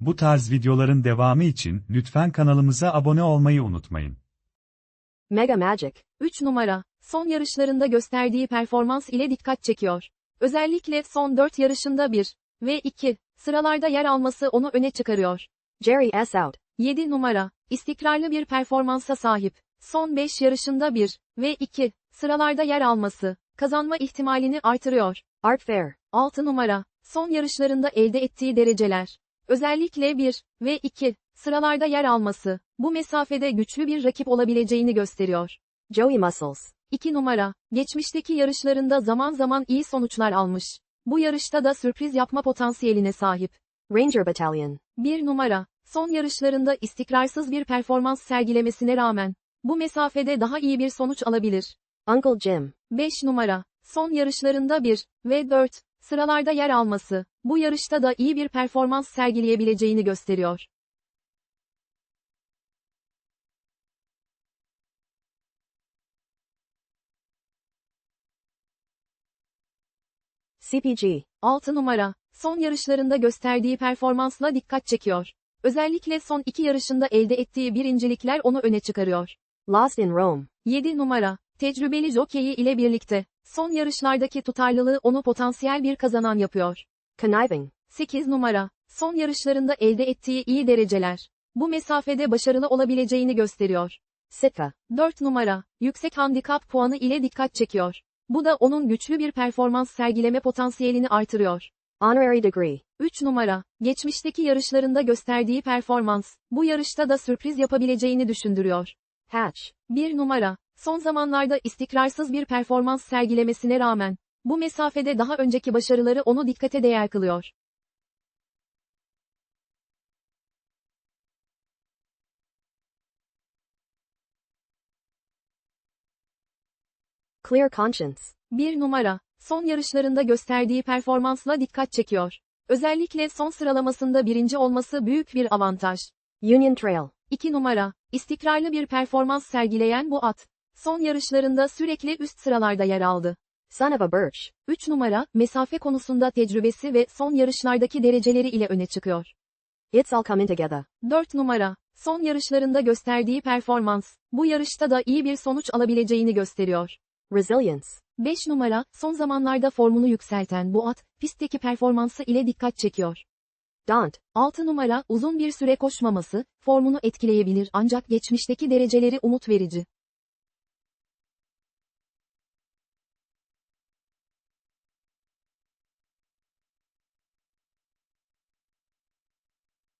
Bu tarz videoların devamı için lütfen kanalımıza abone olmayı unutmayın. Mega Magic. 3 numara, son yarışlarında gösterdiği performans ile dikkat çekiyor. Özellikle son 4 yarışında 1 ve 2 sıralarda yer alması onu öne çıkarıyor. Jerry S. Out. 7 numara, istikrarlı bir performansa sahip. Son 5 yarışında 1 ve 2 sıralarda yer alması, kazanma ihtimalini artırıyor. Art Fair. 6 numara, son yarışlarında elde ettiği dereceler. Özellikle 1 ve 2 sıralarda yer alması, bu mesafede güçlü bir rakip olabileceğini gösteriyor. Joey Muscles. 2 numara, geçmişteki yarışlarında zaman zaman iyi sonuçlar almış. Bu yarışta da sürpriz yapma potansiyeline sahip. Ranger Battalion. 1 numara, son yarışlarında istikrarsız bir performans sergilemesine rağmen, bu mesafede daha iyi bir sonuç alabilir. Uncle Jim. 5 numara, son yarışlarında 1 ve 4 sıralarda yer alması, bu yarışta da iyi bir performans sergileyebileceğini gösteriyor. CPG. 6 numara, son yarışlarında gösterdiği performansla dikkat çekiyor. Özellikle son iki yarışında elde ettiği birincilikler onu öne çıkarıyor. Lost in Rome. 7 numara, tecrübeli jokeyi ile birlikte, son yarışlardaki tutarlılığı onu potansiyel bir kazanan yapıyor. Conniving. 8 numara, son yarışlarında elde ettiği iyi dereceler. Bu mesafede başarılı olabileceğini gösteriyor. Sitka. 4 numara, yüksek handikap puanı ile dikkat çekiyor. Bu da onun güçlü bir performans sergileme potansiyelini artırıyor. Honorary Degree. 3 numara, geçmişteki yarışlarında gösterdiği performans, bu yarışta da sürpriz yapabileceğini düşündürüyor. Hatch. 1 numara, son zamanlarda istikrarsız bir performans sergilemesine rağmen, bu mesafede daha önceki başarıları onu dikkate değer kılıyor. Clear Conscience. 1 numara, son yarışlarında gösterdiği performansla dikkat çekiyor. Özellikle son sıralamasında birinci olması büyük bir avantaj. Union Trail. 2 numara, istikrarlı bir performans sergileyen bu at. Son yarışlarında sürekli üst sıralarda yer aldı. Son of a Birch. 3 numara, mesafe konusunda tecrübesi ve son yarışlardaki dereceleri ile öne çıkıyor. It's All Coming Together. 4 numara, son yarışlarında gösterdiği performans, bu yarışta da iyi bir sonuç alabileceğini gösteriyor. Resilience. 5 numara, son zamanlarda formunu yükselten bu at, pistteki performansı ile dikkat çekiyor. Daunt. 6 numara, uzun bir süre koşmaması, formunu etkileyebilir ancak geçmişteki dereceleri umut verici.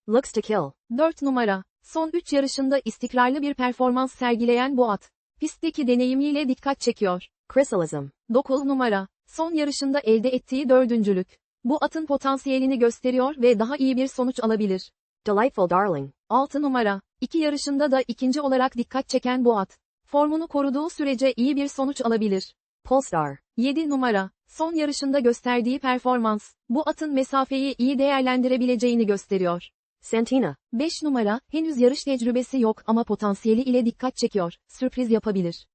Looks to Kill. 4 numara, son 3 yarışında istikrarlı bir performans sergileyen bu at, pistteki deneyimiyle dikkat çekiyor. Chrysalism. 9 numara, son yarışında elde ettiği dördüncülük. Bu atın potansiyelini gösteriyor ve daha iyi bir sonuç alabilir. Delightful Darling. 6 numara, iki yarışında da ikinci olarak dikkat çeken bu at. Formunu koruduğu sürece iyi bir sonuç alabilir. Polestar. 7 numara, son yarışında gösterdiği performans, bu atın mesafeyi iyi değerlendirebileceğini gösteriyor. Santina. 5 numara, henüz yarış tecrübesi yok ama potansiyeli ile dikkat çekiyor, sürpriz yapabilir.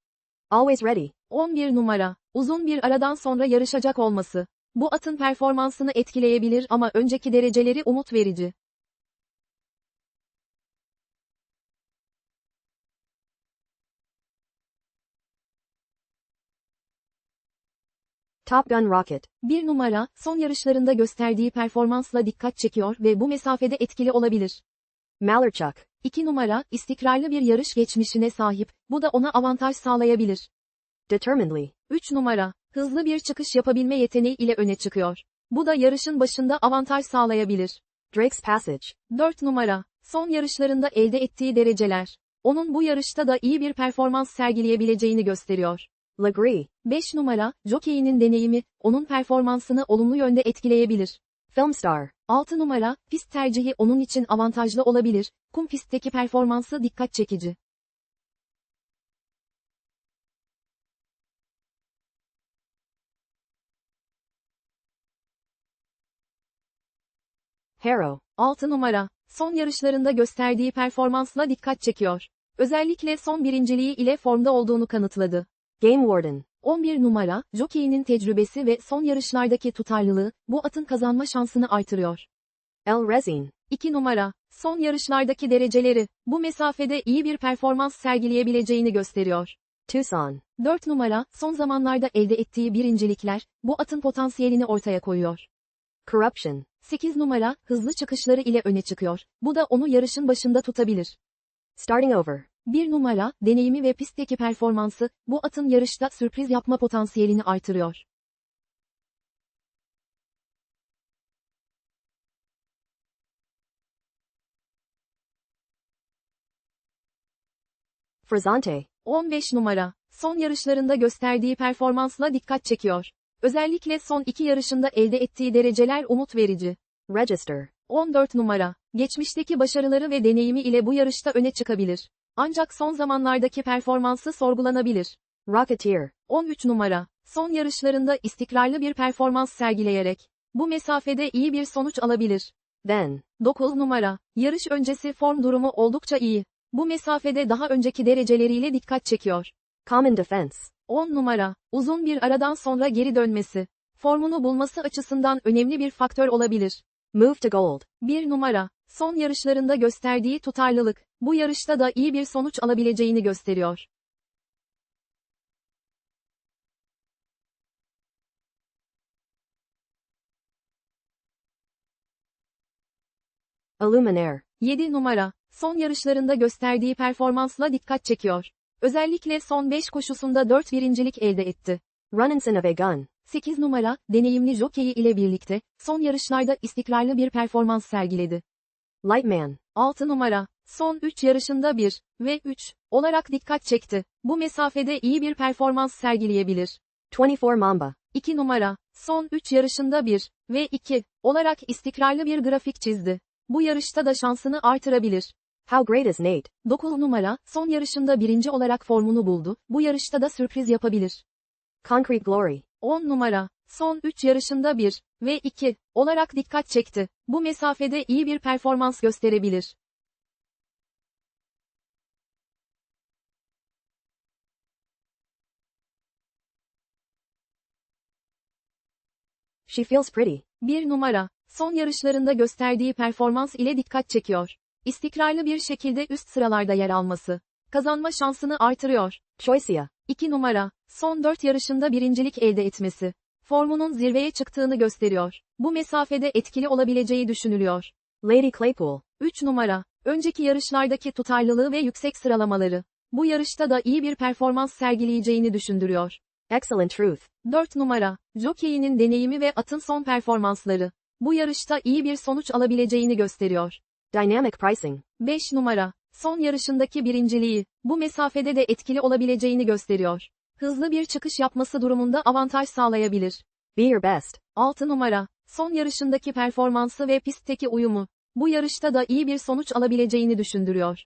Always Ready. 11 numara, uzun bir aradan sonra yarışacak olması. Bu atın performansını etkileyebilir ama önceki dereceleri umut verici. Top Gun Rocket. 1 numara, son yarışlarında gösterdiği performansla dikkat çekiyor ve bu mesafede etkili olabilir. Mallerchuck. 2 numara, istikrarlı bir yarış geçmişine sahip, bu da ona avantaj sağlayabilir. Determinedly. 3 numara, hızlı bir çıkış yapabilme yeteneği ile öne çıkıyor. Bu da yarışın başında avantaj sağlayabilir. Drake's Passage. 4 numara, son yarışlarında elde ettiği dereceler. Onun bu yarışta da iyi bir performans sergileyebileceğini gösteriyor. Legree. 5 numara, jokeyinin deneyimi, onun performansını olumlu yönde etkileyebilir. Filmstar. 6 numara, pist tercihi onun için avantajlı olabilir, kum pistteki performansı dikkat çekici. Harrow. 6 numara, son yarışlarında gösterdiği performansla dikkat çekiyor. Özellikle son birinciliği ile formda olduğunu kanıtladı. Game Warden. 11 numara, jokeyinin tecrübesi ve son yarışlardaki tutarlılığı, bu atın kazanma şansını artırıyor. El Rezin. 2 numara, son yarışlardaki dereceleri, bu mesafede iyi bir performans sergileyebileceğini gösteriyor. Tucson. 4 numara, son zamanlarda elde ettiği birincilikler, bu atın potansiyelini ortaya koyuyor. Corruption. 8 numara, hızlı çıkışları ile öne çıkıyor. Bu da onu yarışın başında tutabilir. Starting over. 1 numara, deneyimi ve pistteki performansı, bu atın yarışta sürpriz yapma potansiyelini artırıyor. Frazante. 15 numara, son yarışlarında gösterdiği performansla dikkat çekiyor. Özellikle son iki yarışında elde ettiği dereceler umut verici. Register. 14 numara, geçmişteki başarıları ve deneyimi ile bu yarışta öne çıkabilir. Ancak son zamanlardaki performansı sorgulanabilir. Rocketeer. 13 numara, son yarışlarında istikrarlı bir performans sergileyerek, bu mesafede iyi bir sonuç alabilir. Then. 9 numara, yarış öncesi form durumu oldukça iyi. Bu mesafede daha önceki dereceleriyle dikkat çekiyor. Common Defense. 10 numara, uzun bir aradan sonra geri dönmesi. Formunu bulması açısından önemli bir faktör olabilir. Move to Gold. 1 numara, son yarışlarında gösterdiği tutarlılık, bu yarışta da iyi bir sonuç alabileceğini gösteriyor. Illuminaire. 7 numara, son yarışlarında gösterdiği performansla dikkat çekiyor. Özellikle son 5 koşusunda 4 birincilik elde etti. Runninson of a Gun. 8 numara, deneyimli jokeyi ile birlikte, son yarışlarda istikrarlı bir performans sergiledi. Lightman. 6 numara, son 3 yarışında 1 ve 3 olarak dikkat çekti. Bu mesafede iyi bir performans sergileyebilir. 24 Mamba. 2 numara, son 3 yarışında 1 ve 2 olarak istikrarlı bir grafik çizdi. Bu yarışta da şansını artırabilir. How Great is Nate? 9 numara, son yarışında birinci olarak formunu buldu. Bu yarışta da sürpriz yapabilir. Concrete Glory. 10 numara, son 3 yarışında 1 ve 2 olarak dikkat çekti. Bu mesafede iyi bir performans gösterebilir. She feels pretty. 1 numara, son yarışlarında gösterdiği performans ile dikkat çekiyor. İstikrarlı bir şekilde üst sıralarda yer alması, kazanma şansını artırıyor. Choicia. 2 numara, son 4 yarışında birincilik elde etmesi, formunun zirveye çıktığını gösteriyor. Bu mesafede etkili olabileceği düşünülüyor. Lady Claypool. 3 numara, önceki yarışlardaki tutarlılığı ve yüksek sıralamaları, bu yarışta da iyi bir performans sergileyeceğini düşündürüyor. Excellent Truth. 4 numara, jokeyinin deneyimi ve atın son performansları, bu yarışta iyi bir sonuç alabileceğini gösteriyor. Dynamic Pricing. 5 numara, son yarışındaki birinciliği, bu mesafede de etkili olabileceğini gösteriyor. Hızlı bir çıkış yapması durumunda avantaj sağlayabilir. Be Your Best. 6 numara, son yarışındaki performansı ve pistteki uyumu, bu yarışta da iyi bir sonuç alabileceğini düşündürüyor.